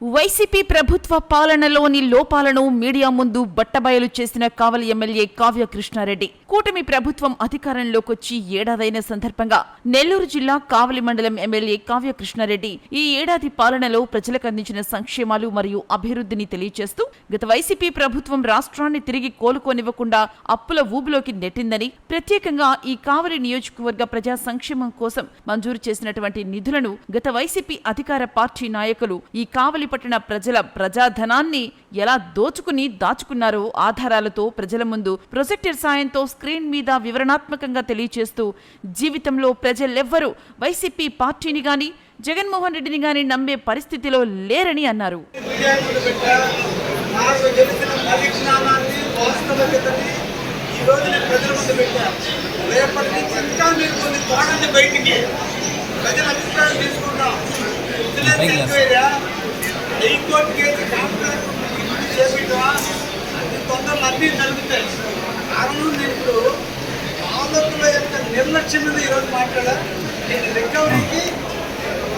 YCP ప్రభుత్వ పాలనలోని లోపాలను media ముందు బట్టబయలు చేసిన కావలి ఎమ్మెల్యే కావ్య కృష్ణారెడ్డి కూటమి ప్రభుత్వం అధికారంలోకొచ్చి ఏడాదైన సందర్భంగా నెల్లూరు జిల్లా కావలి మండలం ఎమ్మెల్యే కావ్య కృష్ణారెడ్డి ఈ ఏడాది పాలనలో ప్రజలకు అందించిన సంక్షేమాలు మరియు అభివృద్ధిని తెలియజేస్తూ గత వైసీపీ ప్రభుత్వం రాష్ట్రాన్ని తిరిగి కోలుకోనివ్వకుండా అప్పుల ఊబిలోకి నెట్టిందని ప్రత్యేకంగా ఈ కావలి నియోజకవర్గ ప్రజా సంక్షేమం కోసం మంజూరు చేసినటువంటి నిధులను గత వైసీపీ అధికార పార్టీ నాయకులు ఈ కావలి పట్టణ ప్రజల ప్రజాధనాన్ని ఎలా దోచుకుని దాచుకున్నారో ఆధారాలతో ప్రజల ముందు ప్రొజెక్టర్ సాయంతో స్క్రీన్ మీద వివరణాత్మకంగా తెలియచేస్తూ జీవితంలో ప్రజలెవ్వరూ వైసీపీ పార్టీని గాని జగన్మోహన్ రెడ్డిని గాని నమ్మే పరిస్థితిలో లేరని అన్నారు హైకోర్టు కేసు కాంట్రాక్ట్ చేపించా తొందరలు అన్నీ జరుగుతాయి కారణం నేను ఇప్పుడు పాలకుల యొక్క నిర్లక్ష్యం మీద ఈరోజు మాట్లాడా నేను రికవరీకి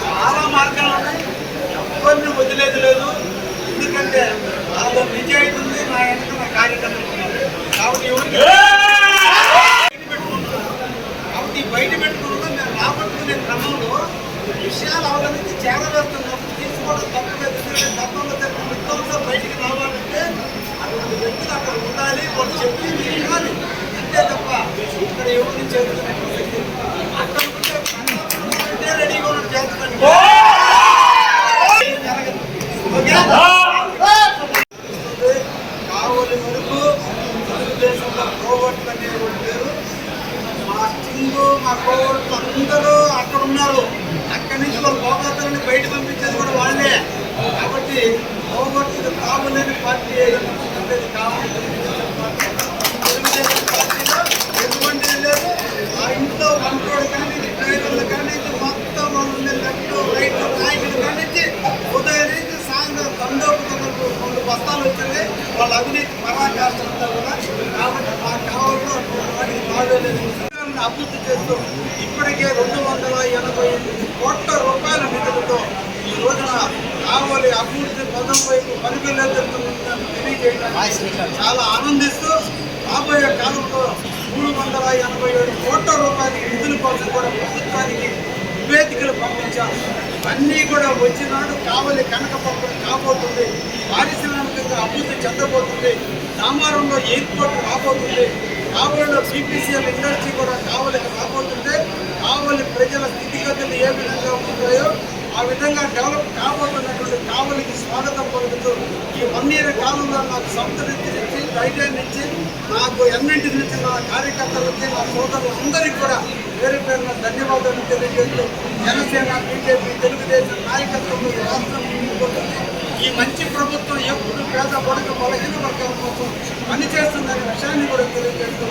చాలా మార్గాలు ఉన్నాయి. ఎవరిని వదిలేదు లేదు. ఎందుకంటే నాలో నిజాయితీ ఉంది నా వెనక నా కార్యకర్తలు కాబట్టి ఎవరికి. కాబట్టి బయట పెట్టుకున్నప్పుడు మేము రాబట్టుకునే క్రమంలో విషయాలు అవగలించి చేరవేస్తున్నప్పుడు తీసుకోవడం తప్పు లేదు ఎందుకంటే గతంలో జరిగిన విధ్వంస బయటికి రావాలంటే అటువంటి వ్యక్తులు అక్కడ ఉండాలి వాళ్ళు చెప్పి మీరు వినాలి అంతే తప్ప ఇక్కడ ఎవరిని లేదు. అక్కడ రెడీగా జరగదు. ఓకే? కావలి వరకు తెలుగుదేశంలో కోవట్లు అనేవాడు పేరు మా చింగు మా కోవట్లు అందరూ అక్కడ ఉన్నారు అక్కడి నుంచి వాళ్ళు పోగొట్టాలని బయట పంపించేది కూడా వాళ్ళే కాబట్టి పోగొట్టుకు కావలేని పార్టీ ఏదైనా ఉండేది కావాలి తెలుగుదేశం పార్టీ తెలుగుదేశం పార్టీలో ఎటువంటి లేదు ఆ ఇంట్లో వంటోడు కానీ డ్రైవర్లు కానీ మొత్తం వాళ్ళు ఉండే లెఫ్ట్ రైట్ నాయకులు కానీ ఉదయం నుంచి సాయంత్రం దండోపు వరకు రెండు బస్తాలు వచ్చింది వాళ్ళ అవినీతి పరాకాష్ట అంతా కూడా కాబట్టి మా కావాలో వాటికి బాగోలేదు అభివృద్ధి చేస్తూ ఇప్పటికే రెండు వందల ఎనభై ఎనిమిది కోట్ల రూపాయల నిధులతో ఈ రోజున కావాలి అభివృద్ధి పదం వైపు పరిగెళ్ళేస్తుందని తెలియజేయడానికి చాలా ఆనందిస్తూ రాబోయే కాలంలో మూడు వందల ఎనభై ఏడు కోట్ల రూపాయల నిధుల కోసం కూడా ప్రభుత్వానికి నివేదికలు పంపించాం అన్నీ కూడా వచ్చినాడు కావలి కనకపక్కన కాబోతుంది. పారిశ్రామికంగా అభివృద్ధి చెందబోతుంది. దామారంలో ఎయిర్పోర్ట్ రాబోతుంది. కావలిలో బీపీసీఎల్ ఇండస్ట్రీ కూడా కావలికి రాబోతుంటే కావలి ప్రజల స్థితిగతులు ఏ విధంగా ఉంటున్నాయో ఆ విధంగా డెవలప్ కాబోతున్నటువంటి కావలికి స్వాగతం పలుకుతూ ఈ వన్ ఇయర్ కాలంలో నాకు సంతరించి ధైర్యాన్ని ఇచ్చి నాకు ఎన్నింటి నుంచి నా కార్యకర్తలకి నా సోదరులందరికీ కూడా పేరు పేరున ధన్యవాదాలు తెలియజేస్తూ జనసేన బీజేపీ తెలుగుదేశం నాయకత్వంలో రాష్ట్రం ఈ మంచి ప్రభుత్వం ఎప్పుడు పేద పడక బలహీన వర్గాల కోసం పనిచేస్తుందనే విషయాన్ని కూడా తెలియజేస్తూ